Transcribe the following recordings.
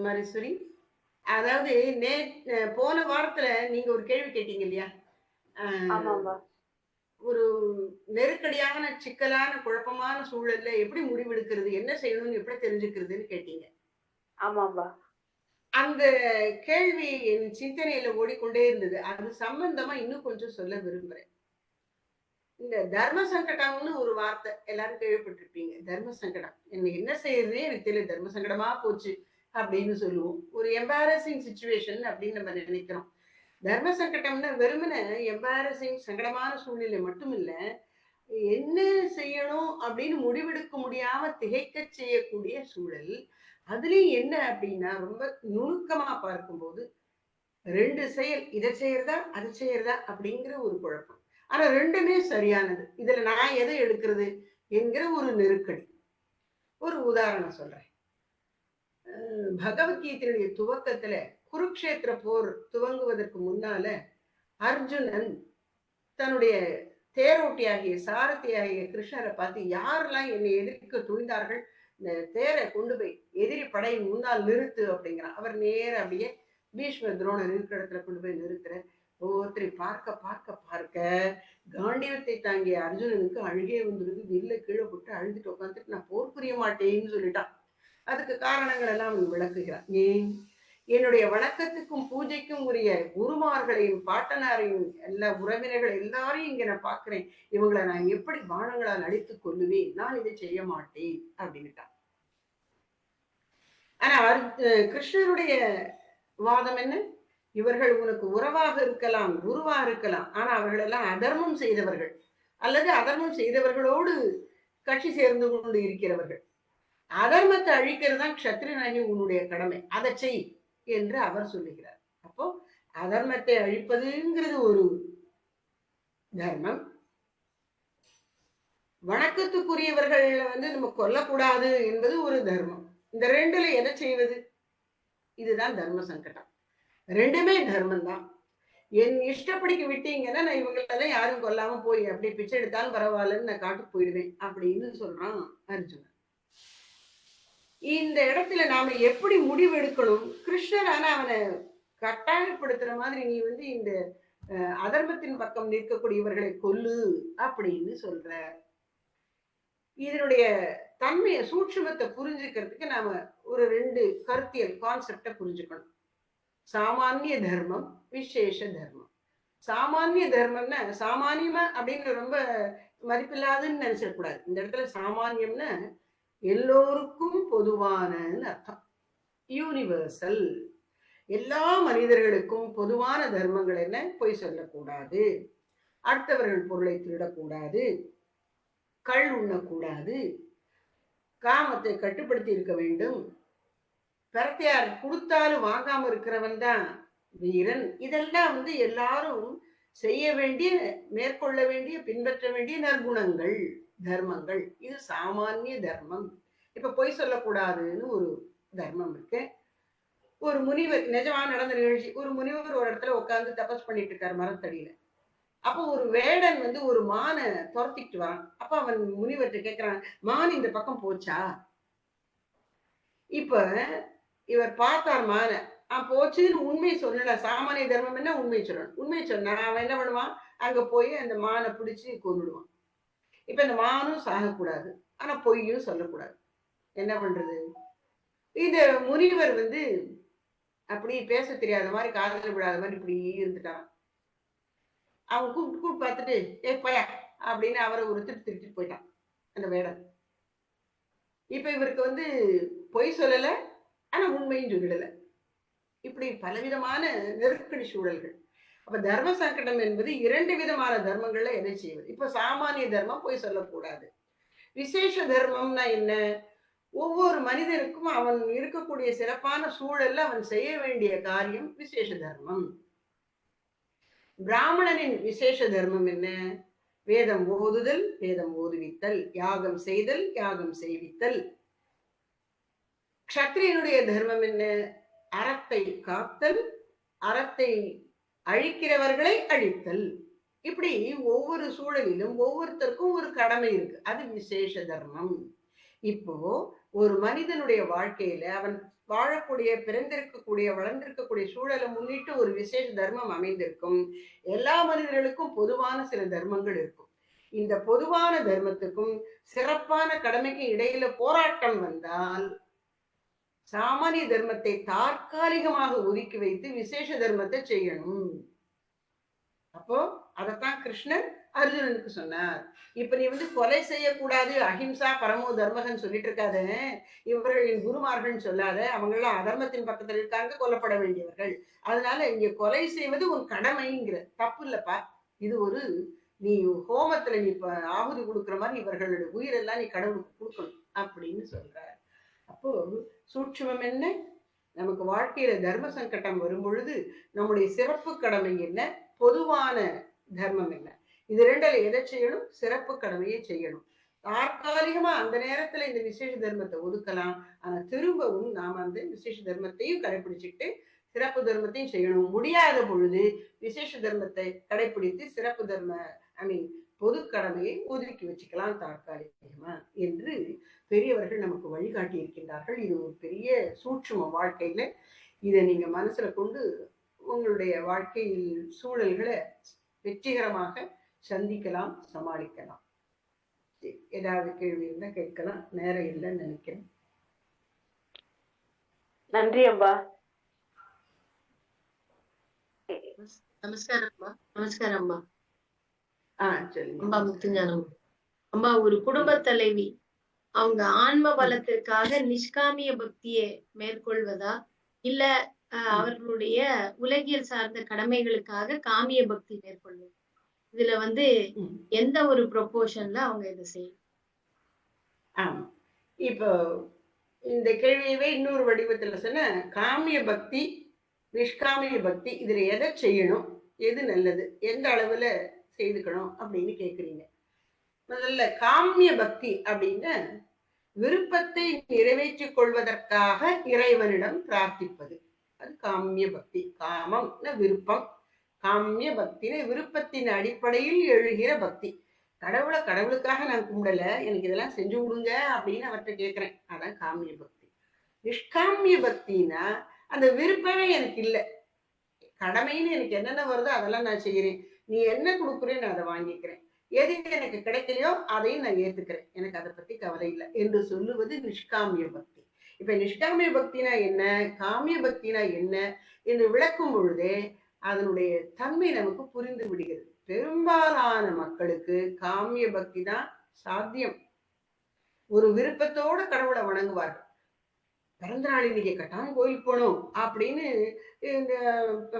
முத்துமாரீஸ்வரி அதாவது நே போன வாரத்துல நீங்க ஒரு கேள்வி கேட்டீங்க இல்லையா? ஒரு நெருக்கடியான சிக்கலான குழப்பமான சூழல்ல எப்படி முடிவெடுக்கிறது என்ன செய்யணும்னு எப்படி தெரிஞ்சுக்கிறதுன்னு கேட்டீங்க. ஆமாம்பா அந்த கேள்வி என் சிந்தனையில ஓடிக்கொண்டே இருந்தது. அது சம்பந்தமா இன்னும் கொஞ்சம் சொல்ல விரும்புறேன். இந்த தர்ம சங்கடம்னு ஒரு வார்த்தை எல்லாரும் கேள்விப்பட்டிருப்பீங்க. தர்ம சங்கடம். என்ன என்ன செய்யறதே எனக்கு தெரியல. தர்ம சங்கடமா போச்சு. அப்படின்னு சொல்லுவோம். ஒரு எம்பாரசிங் சுச்சுவேஷன் அப்படின்னு நம்ம நினைக்கிறோம். தர்ம சங்கடம்னா வெறுமனை எம்பாரசிங் சங்கடமான சூழ்நிலை மட்டும் இல்லை என்ன செய்யணும் அப்படின்னு முடிவெடுக்க முடியாம திகைக்க செய்யக்கூடிய சூழல் அதுலயும் என்ன அப்படின்னா ரொம்ப நுணுக்கமா பார்க்கும்போது ரெண்டு செயல் இதை செய்யறதா அதை செய்யறதா அப்படிங்கிற ஒரு குழப்பம். ஆனா ரெண்டுமே சரியானது. இதுல நான் எதை எடுக்கிறது என்கிற ஒரு நெருக்கடி. ஒரு உதாரணம் சொல்றேன். பகவத்கீதையுடைய துவக்கத்துல குருக்ஷேத்திர போர் துவங்குவதற்கு முன்னால அர்ஜுனன் தன்னுடைய தேரோட்டியாகிய சாரதியாகிய கிருஷ்ணரை பார்த்து யாரெல்லாம் என்னை எதிர்க்க துணிந்தார்கள்? இந்த தேரை கொண்டு போய் எதிரி படையின் முன்னால் நிறுத்து அப்படிங்கிறான். அவர் நேர அப்படியே பீஷ்ம துரோணர் இருக்கிற இடத்துல கொண்டு போய் நிறுத்துற ஒவ்வொருத்தரை பார்க்க பார்க்க பார்க்க காண்டியத்தை தாங்கிய அர்ஜுனனுக்கு அழுகே வந்துடுது. வில்ல கீழே போட்டு அழுதுட்டு உட்காந்துட்டு நான் போர் புரிய மாட்டேன்னு சொல்லிட்டான். அதுக்கு காரணங்கள் எல்லாம் விளக்குகிறார் ஏன்? என்னுடைய வணக்கத்துக்கும் பூஜைக்கும் உரிய குருமார்களையும் பாட்டனாரையும் எல்லா உறவினர்கள் எல்லாரையும் இங்க நான் பாக்குறேன் இவங்களை நான் எப்படி பானங்களால் அடித்துக் கொள்ளுவேன் நான் இதை செய்ய மாட்டேன் அப்படின்ட்டான் ஆனா அஹ் கிருஷ்ணருடைய வாதம் என்ன? இவர்கள் உனக்கு உறவாக இருக்கலாம் குருவா இருக்கலாம் ஆனா அவர்கள் எல்லாம் அதர்மம் செய்தவர்கள். அல்லது அதர்மம் செய்தவர்களோடு கட்சி சேர்ந்து கொண்டு இருக்கிறவர்கள். அதர்மத்தை அழிக்கிறது தான் க்ஷத்ரியனாகி உன்னுடைய கடமை. அதை செய் என்று அவர் சொல்லுகிறார். அப்போ அதர்மத்தை அழிப்பதுங்கிறது ஒரு தர்மம். வணக்கத்துக்குரியவர்கள் வந்து நம்ம கொல்லக்கூடாது என்பது ஒரு தர்மம். இந்த ரெண்டுல எதை செய்வது? இதுதான் தர்ம சங்கடம். ரெண்டுமே தர்மம் தான் என் இஷ்டப்படிக்கு விட்டீங்கன்னா நான் இவங்களெல்லாம் யாரும் கொல்லாம போய் அப்படி பிச்சை எடுத்தாலும் பரவாயில்லன்னு நான் காட்டுக்கு போயிடுவேன் அப்படின்னு சொல்றான் அர்ஜுனன். இந்த இடத்துல நாம எப்படி முடிவெடுக்கணும் கிருஷ்ணர் ஆனா அவனை கட்டாயப்படுத்துற மாதிரி நீ வந்து இந்த அஹ், அதர்மத்தின் பக்கம் நிற்கக்கூடியவர்களை கொல்லு அப்படின்னு சொல்ற. இதனுடைய தன்மையை சூட்சுமத்தை புரிஞ்சுக்கிறதுக்கு நாம ஒரு ரெண்டு கருத்தியல் கான்செப்டை புரிஞ்சுக்கணும். சாமானிய தர்மம் விசேஷ தர்மம். சாமானிய தர்மம்னா சாமானியமா அப்படின்னு ரொம்ப மதிப்பில்லாதுன்னு நினைச்சிடக்கூடாது. இந்த இடத்துல சாமானியம்னா எல்லோருக்கும் பொதுவான அர்த்தம். யூனிவர்சல் எல்லா மனிதர்களுக்கும் பொதுவான தர்மங்கள் என்ன? பொய் சொல்லக்கூடாது. அடுத்தவர்கள் பொருளை திருடக்கூடாது. கள் உண்ணக்கூடாது. காமத்தை கட்டுப்படுத்தி இருக்க வேண்டும். பிறத்தையார் கொடுத்தாலும் வாங்காம இருக்கிறவன் தான் வீரன். இதெல்லாம் வந்து எல்லாரும் செய்ய வேண்டிய மேற்கொள்ள வேண்டிய பின்பற்ற வேண்டிய நற்குணங்கள். தர்மங்கள். இது சாமானிய தர்மம். இப்ப பொய் சொல்லக்கூடாதுன்னு ஒரு தர்மம் இருக்கு. ஒரு முனிவர் நிஜமா நடந்த நிகழ்ச்சி. ஒரு முனிவர் ஒரு இடத்துல உட்காந்து தபஸ் பண்ணிட்டு இருக்காரு மரத்தடியில. அப்போ ஒரு வேடன் வந்து ஒரு மானை துரத்திட்டு வரான். அப்ப அவன் முனிவர்கிட்ட கேக்குறான் மான் இந்த பக்கம் போச்சா? இப்ப இவர் பார்த்தார் மானை. ஆஹ் போச்சுன்னு உண்மை சொல்லல. சாமானிய தர்மம் என்ன உண்மை சொல்லணும்? உண்மை சொன்னா அவன் என்ன பண்ணுவான்? அங்க போய் அந்த மானை பிடிச்சு கொண்டுடுவான் இப்ப இந்த மானும் சாகக்கூடாது. ஆனா பொய்யும் சொல்லக்கூடாது. என்ன பண்றது? இந்த முனிவர் வந்து அப்படி பேச தெரியாத மாதிரி காதல விடாத மாதிரி இப்படி இருந்துட்டான். அவன் கூப்பிட்டு கூப்பிட்டு பார்த்துட்டு ஏ பயா? அப்படின்னு அவரை ஒரு திருட்டு திருட்டு போயிட்டான் அந்த வேடம் இப்ப இவருக்கு வந்து பொய் சொல்லல ஆனா உண்மையும் சொல்லல இப்படி பலவிதமான நெருக்கடி சூழல்கள். அப்ப தர்ம சங்கடம் என்பது இரண்டு விதமான தர்மங்கள்ல எதை செய்வது? இப்ப சாமானிய தர்மம் போய் சொல்லக்கூடாது. விசேஷ தர்மம்னா என்ன? ஒவ்வொரு மனிதனுக்கும் அவன் இருக்கக்கூடிய சிறப்பான சூழல்ல அவன் செய்ய வேண்டிய காரியம் விசேஷ தர்மம். பிராமணனின் விசேஷ தர்மம் என்ன? வேதம் ஓதுதல் வேதம் ஓதுவித்தல் யாகம் செய்தல் யாகம் செய்வித்தல். க்ஷத்ரியனுடைய தர்மம் என்ன? அறத்தை காத்தல் அறத்தை அழிக்கிறவர்களை அழித்தல். இப்படி ஒவ்வொரு சூழலிலும் ஒவ்வொருத்தருக்கும் ஒரு கடமை இருக்கு. அது விசேஷ தர்மம். இப்போ ஒரு மனிதனுடைய வாழ்க்கையில அவன் வாழக்கூடிய பிறந்திருக்கக்கூடிய வளர்ந்திருக்கக்கூடிய சூழலை முன்னிட்டு ஒரு விசேஷ தர்மம் அமைந்திருக்கும். எல்லா மனிதர்களுக்கும் பொதுவான சில தர்மங்கள் இருக்கும். இந்த பொதுவான தர்மத்துக்கும் சிறப்பான கடமைக்கும் இடையில போராட்டம் வந்தால் சாமானிய தர்மத்தை தற்காலிகமாக ஒதுக்கி வைத்து விசேஷ தர்மத்தை செய்யணும். அப்போ அதத்தான் கிருஷ்ணன் அர்ஜுனனுக்கு சொன்னார். இப்ப நீ வந்து கொலை செய்யக்கூடாது அஹிம்சா பரமோ தர்மகன் சொல்லிட்டு இருக்காத. இவர்களின் குருமார்கள் சொல்லாத அவங்க எல்லாம் அதர்மத்தின் பக்கத்துல இருக்காங்க கொல்லப்பட வேண்டியவர்கள். அதனால இங்க கொலை செய்வது உன் கடமைங்கிற. தப்பு இல்லப்பா. இது ஒரு நீ ஹோமத்துல நீ ஆகுதி கொடுக்குற மாதிரி இவர்களுடைய உயிரெல்லாம் நீ கடவுளுக்கு கொடுக்கணும் அப்படின்னு சொல்ற அப்போ சூட்சமம் என்ன? நமக்கு வாழ்க்கையில தர்ம சங்கடம் வரும் பொழுது நம்முடைய சிறப்பு கடமை என்ன? பொதுவான தர்மம் என்ன? இது ரெண்டுல எதை செய்யணும்? சிறப்பு கடமையை செய்யணும். தற்காலிகமா அந்த நேரத்துல இந்த விசேஷ தர்மத்தை ஒதுக்கலாம். ஆனா திரும்பவும் நாம அந்த விசேஷ தர்மத்தையும் கடைபிடிச்சிட்டு சிறப்பு தர்மத்தையும் செய்யணும். முடியாத பொழுது விசேஷ தர்மத்தை கடைபிடித்து சிறப்பு தர்ம ஐ மீன் பொது கடமையை ஒதுக்கி வச்சுக்கலாம் தற்காலிகமா என்று பெரியவர்கள் நமக்கு வழிகாட்டி இருக்கின்றார்கள். இது ஒரு பெரிய சூட்சும வாழ்க்கையில இதை நீங்க மனசுல கொண்டு உங்களுடைய வாழ்க்கையில் சூழல்களை வெற்றிகரமாக சந்திக்கலாம் சமாளிக்கலாம். ஏதாவது கேள்வி இருந்தா கேட்கலாம். நேரம் இல்லைன்னு நினைக்கிறேன். நன்றி அம்பா. நமஸ்காரம் அம்மா. நமஸ்காரம் அம்மா. ஆஹ் அம்பா சொல்லுங்க முத்துஞானம். அம்மா ஒரு குடும்ப தலைவி. அவங்க ஆன்ம பலத்திற்காக நிஷ்காமிய பக்தியை மேற்கொள்வதா? இல்ல அவர்களுடைய உலகியல் சார்ந்த கடமைகளுக்காக காமிய பக்தி மேற்கொள்வது? இதுல வந்து. எந்த ஒரு ப்ரொபோஷன்ல அவங்க இதை செய்யணும்? ஆமா. இப்போ இந்த கேள்வியவே இன்னொரு வடிவத்துல சொன்ன காமிய பக்தி நிஷ்காமிய பக்தி இதுல எதை செய்யணும்? எது நல்லது? எந்த அளவுல செய்துக்கணும்? அப்படின்னு கேக்குறீங்க. முதல்ல காமிய பக்தி அப்படின்னா விருப்பத்தை நிறைவேற்றிக் கொள்வதற்காக இறைவனிடம் பிரார்த்திப்பது. அது காமிய பக்தி. காமம்னா விருப்பம். காமிய பக்தின விருப்பத்தின் அடிப்படையில் எழுகிற பக்தி. கடவுளை கடவுளுக்காக நான் கும்பிடல எனக்கு இதெல்லாம் செஞ்சு கொடுங்க அப்படின்னு அவர்கிட்ட கேட்கிறேன் அதான் காமிய பக்தி. நிஷ்காமிய பக்தினா அந்த விருப்பமே எனக்கு இல்லை. கடமைன்னு எனக்கு என்னென்ன வருதோ அதெல்லாம் நான் செய்கிறேன் நீ என்ன கொடுக்குறேன் நான் அதை வாங்கிக்கிறேன். எது எனக்கு கிடைக்கலையோ அதையும் நான் ஏத்துக்கிறேன். எனக்கு அதை பத்தி கவலை இல்லை என்று சொல்லுவது நிஷ்காமிய பக்தி. இப்ப நிஷ்காமிய பக்தினா என்ன? காமிய பக்தினா என்ன? என்று விளக்கும் பொழுதே அதனுடைய தன்மை நமக்கு புரிந்து விடுகிறது. பெரும்பாலான மக்களுக்கு காமிய பக்தி தான் சாத்தியம். ஒரு விருப்பத்தோட கடவுளை வணங்குவார்கள். பிறந்த நாள் இன்னைக்கு கட்டாயம் கோயிலுக்கு போகணும் அப்படின்னு இந்த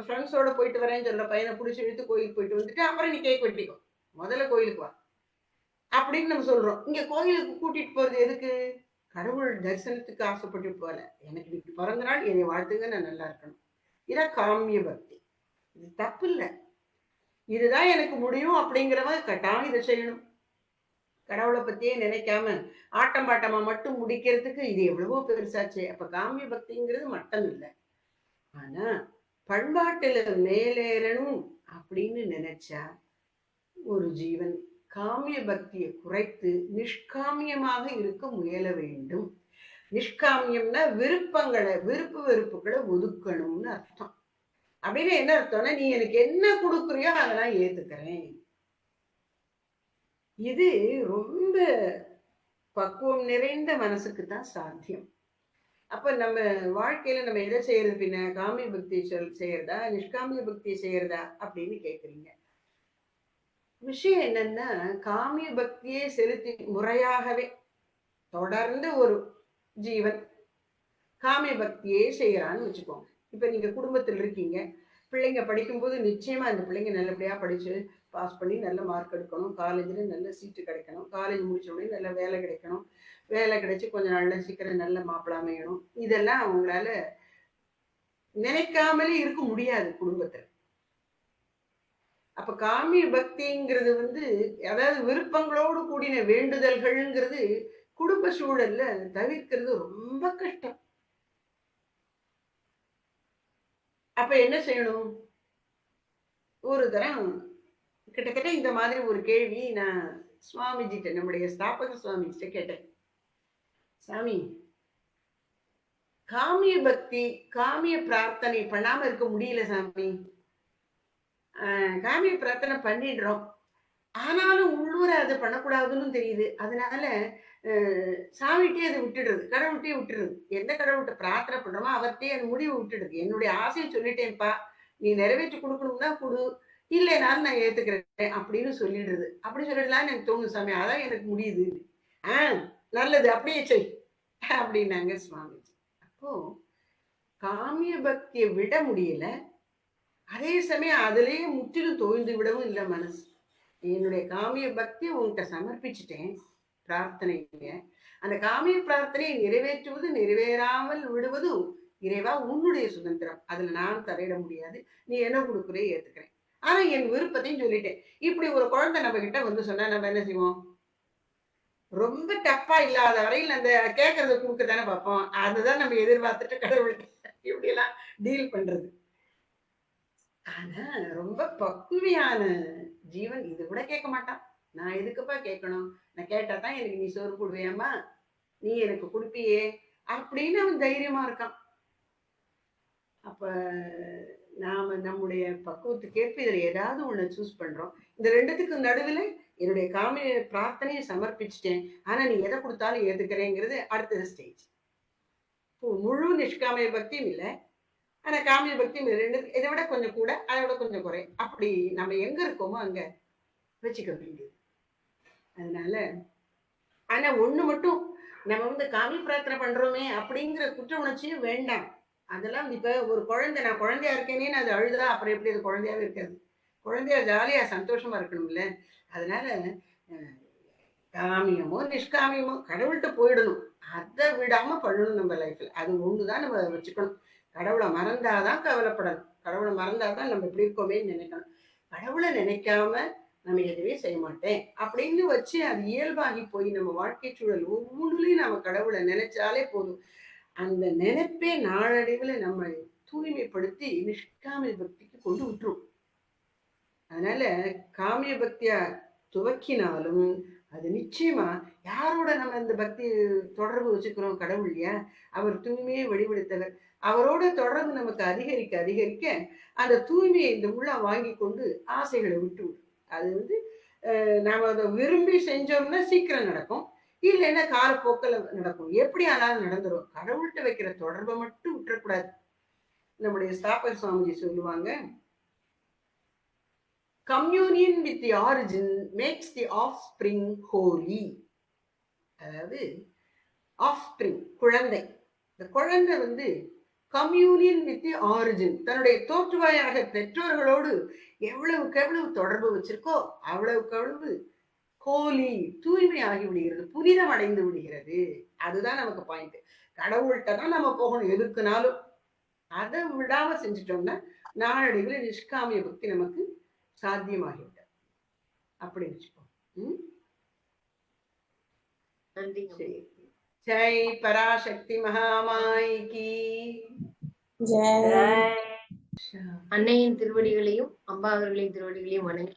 ஃப்ரெண்ட்ஸோட போயிட்டு வரேன்னு சொல்ற பையனை பிடிச்சி இழுத்து கோயிலுக்கு போயிட்டு வந்துட்டு அப்புறம் நீ கேக் வெட்டிக்கும் முதல்ல கோயிலுக்கு வா. அப்படின்னு நம்ம சொல்றோம். இங்க கோயிலுக்கு கூட்டிட்டு போறது எதுக்கு? கடவுள் தரிசனத்துக்கு ஆசைப்பட்டு போல. எனக்கு இப்படி பிறந்த நாள் என்னை வாழ்த்துங்க நான் நல்லா இருக்கணும். இதான் காமிய பக்தி. இது தப்பு இல்லை. இதுதான் எனக்கு முடியும் அப்படிங்கிறவங்க கட்டாயம் இதை செய்யணும். கடவுளை பத்தியே நினைக்காம ஆட்டம் பாட்டமா மட்டும் முடிக்கிறதுக்கு இது எவ்வளவோ பெருசாச்சு. அப்ப காமிய பக்திங்கிறது மட்டம் இல்லை. ஆனா பண்பாட்டுல மேலேறணும் அப்படின்னு நினைச்சா ஒரு ஜீவன் காமிய பக்தியை குறைத்து நிஷ்காமியமாக இருக்க முயல வேண்டும். நிஷ்காமியம்னா விருப்பங்களை விருப்பு வெறுப்புகளை ஒதுக்கணும்னு அர்த்தம். அப்படின்னு என்ன அர்த்தம்னா நீ எனக்கு என்ன கொடுக்குறியோ அதெல்லாம் ஏத்துக்கிறேன். இது ரொம்ப பக்குவம் நிறைந்த மனசுக்கு தான் சாத்தியம். அப்ப நம்ம வாழ்க்கையில நம்ம எதை செய்யறது பின்ன? காமிய பக்தி சொல் செய்யறதா? நிஷ்காமிய பக்தி செய்யறதா? அப்படின்னு கேக்குறீங்க. விஷயம் என்னன்னா காமிய பக்தியை செலுத்தி முறையாகவே தொடர்ந்து ஒரு ஜீவன் காமிய பக்தியே செய்கிறான்னு வச்சுக்கோங்க. இப்ப நீங்க குடும்பத்தில் இருக்கீங்க பிள்ளைங்க படிக்கும்போது நிச்சயமா அந்த பிள்ளைங்க நல்லபடியா படிச்சு பாஸ் பண்ணி நல்ல மார்க் எடுக்கணும். காலேஜில் நல்ல சீட்டு கிடைக்கணும். காலேஜ் முடிச்ச உடனே நல்ல வேலை கிடைக்கணும். வேலை கிடைச்சி கொஞ்சம் நல்ல சீக்கிரம் நல்ல மாப்பிள்ளை அமையணும். இதெல்லாம் அவங்களால நினைக்காமலே இருக்க முடியாது குடும்பத்தில். அப்ப காமிய பக்திங்கிறது வந்து அதாவது விருப்பங்களோடு கூடின வேண்டுதல்கள்ங்கிறது குடும்ப சூழல்ல தவிர்க்கிறது ரொம்ப கஷ்டம். அப்ப என்ன செய்யணும்? ஒரு தரம் கிட்டத்தட்ட இந்த மாதிரி ஒரு கேள்வி நான் சுவாமிஜிட்ட நம்முடைய ஸ்தாபக சுவாமிஜிட்ட கேட்டேன். சாமி காமிய பக்தி காமிய பிரார்த்தனை பண்ணாம இருக்க முடியல சாமி. காமிய பிரார்த்தனை பண்ணிடுறோம். ஆனாலும் உள்ளூர அதை பண்ணக்கூடாதுன்னு தெரியுது. அதனால சாமிகிட்டே அதை விட்டுடுறது. கடவுள்கிட்டே விட்டுடுறது. எந்த கடவுள்கிட்ட பிரார்த்தனை பண்றோமோ அவர்கிட்டயே அந்த முடிவு விட்டுடுது. என்னுடைய ஆசையை சொல்லிட்டேன்ப்பா. நீ நிறைவேற்றி கொடுக்கணும்னா கொடு. இல்லைனாலும் நான் ஏத்துக்கிறேன் அப்படின்னு சொல்லிடுறது. அப்படி சொல்லிடலாம்னு எனக்கு தோணும் சாமி. அதான் எனக்கு முடியுது. ஆ நல்லது. அப்படியே செய். அப்படின்னாங்க சுவாமிஜி. அப்போ காமிய பக்தியை விட முடியல. அதே சமயம் அதுலேயே முற்றிலும் தோய்ந்து விடவும் இல்லை மனசு. என்னுடைய காமிய பக்தியை உன்கிட்ட சமர்ப்பிச்சிட்டேன் பிரார்த்தனைங்க. அந்த காமிய பிரார்த்தனையை நிறைவேற்றுவது நிறைவேறாமல் விடுவதும் இறைவா உன்னுடைய சுதந்திரம். அதுல நான் தலையிட முடியாது. நீ என்ன கொடுக்குறே ஏத்துக்கிறேன். ஆனா என் விருப்பத்தையும் சொல்லிட்டேன். இப்படி ஒரு குழந்தை நம்ம கிட்ட வந்து சொன்னா நம்ம என்ன செய்வோம்? ரொம்ப டப்பா இல்லாத வரையில் அந்த கேட்கறத கொடுக்க தானே பார்ப்போம். அதுதான் நம்ம எதிர்பார்த்துட்டு கடவுள் இப்படி எல்லாம் டீல் பண்றது. ஆனா ரொம்ப பக்குவியான ஜீவன். இது கூட கேட்க மாட்டான் நான் எதுக்குப்பா கேட்கணும்? நான் கேட்டா தான் எனக்கு நீ சோறு போடுவியாமா நீ எனக்கு கொடுப்பியே? அப்படின்னு அவன் தைரியமா இருக்கான். அப்ப நாம நம்முடைய பக்குவத்துக்கேற்ப இதுல ஏதாவது ஒண்ணு சூஸ் பண்றோம். இந்த ரெண்டுத்துக்கு நடுவில் என்னுடைய காமி பிரார்த்தனையை சமர்ப்பிச்சிட்டேன். ஆனா நீ எதை கொடுத்தாலும் ஏத்துக்கிறேங்கிறது அடுத்த ஸ்டேஜ் இப்போ முழு நிஷ்காமய பக்தியும் இல்லை. ஆனா காமிய பக்தி ரெண்டு இதை விட கொஞ்சம் கூட அதை விட கொஞ்சம் குறை. அப்படி நம்ம எங்க இருக்கோமோ அங்க வச்சுக்க வேண்டியது. அதனால ஆனா ஒண்ணு மட்டும் நம்ம வந்து காமி பிரார்த்தனை பண்றோமே அப்படிங்கிற குற்ற உணர்ச்சியும் வேண்டாம். அதெல்லாம் இப்ப ஒரு குழந்தை நான் குழந்தையா இருக்கேனேன்னு அது அழுதா அப்புறம் எப்படி அது குழந்தையாவே இருக்காது. குழந்தையா ஜாலியா சந்தோஷமா இருக்கணும்ல. அதனால காமியமோ நிஷ்காமியமோ கடவுள்கிட்ட போயிடணும். அதை விடாம பண்ணணும் நம்ம லைஃப்ல அது ஒண்ணுதான் நம்ம வச்சுக்கணும். கடவுளை மறந்தாதான் கவலைப்படணும். கடவுளை மறந்தாதான் நம்ம இப்படி இருக்கோமே நினைக்கணும். கடவுளை நினைக்காம நம்ம எதுவே செய்ய மாட்டேன் அப்படின்னு வச்சு அது இயல்பாகி போய் நம்ம வாழ்க்கை சூழல் ஒவ்வொன்றுலையும் நம்ம கடவுளை நினைச்சாலே போதும். அந்த நினைப்பே நாளடைவில் நம்ம தூய்மைப்படுத்தி நிஷ்காமிய பக்திக்கு கொண்டு விட்டுரும். அதனால காமிய பக்தியா துவக்கினாலும் அது நிச்சயமா யாரோட நம்ம இந்த பக்தி தொடர்பு வச்சுக்கிறோம் கடவுள் இல்லையா? அவர் தூய்மையை வெளிப்படுத்தவர். அவரோட தொடர்பு நமக்கு அதிகரிக்க அதிகரிக்க அந்த தூய்மையை இந்த உள்ள வாங்கி கொண்டு ஆசைகளை விட்டு விடும். அது வந்து நாம் அதை விரும்பி செஞ்சோம்னா சீக்கிரம் நடக்கும். இல்லைன்னா காலப்போக்கில் நடக்கும். எப்படி ஆனாலும் நடந்துடும் கடவுள்கிட்ட வைக்கிற தொடர்பை மட்டும் விட்டுறக்கூடாது. நம்முடைய ஸ்தாபர் சுவாமிஜி சொல்லுவாங்க communion with the origin makes the offspring holy அதாவது ஆஃப் ஸ்பிரிங் குழந்தை. இந்த குழந்தை வந்து கம்யூனியன் வித் தி ஆரிஜின் தன்னுடைய தோற்றுவாயாக பெற்றோர்களோடு எவ்வளவுக்கு எவ்வளவு தொடர்பு வச்சிருக்கோ அவ்வளவுக்கு அவ்வளவு கோலி தூய்மை ஆகி விடுகிறது புனிதம் அடைந்து விடுகிறது. அதுதான் நமக்கு பாயிண்ட் கடவுள்கிட்ட தான் நம்ம போகணும் எதுக்குனாலும். அதை விடாம செஞ்சுட்டோம்னா நாளடைவில் நிஷ்காமிய பக்தி நமக்கு சாத்தியமாகிவிடும் அப்படி வச்சுப்போம் சரி. ஜெய் பராசக்தி மகாமாய் கி. அன்னையின் திருவடிகளையும் அம்பா அவர்களின் திருவடிகளையும் வணங்கி.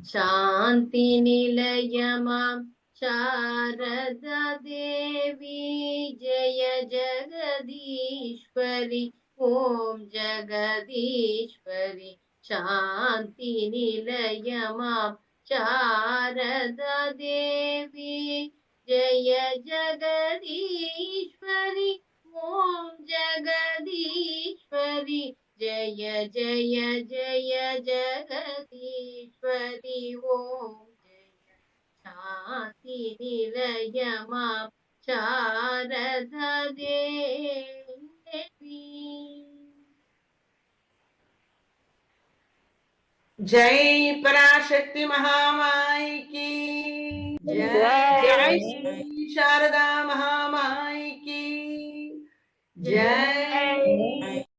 சாந்தி நிலையமாம். சாரதா தேவி. ஜெய ஜெகதீஸ்வரி ஓம் ஜெகதீஸ்வரி சாந்தி நிலையமாம் சாரதா தேவி ஜெய ஜெகதீஸ்வரி ஓம் ஜெகதீஸ்வரி ஜெய ஜெய ஜெய ஜெகதீஸ்வரி ஓம் जय पराशक्ति महामाई की। जय। श्री शारदा महामाई की। जय।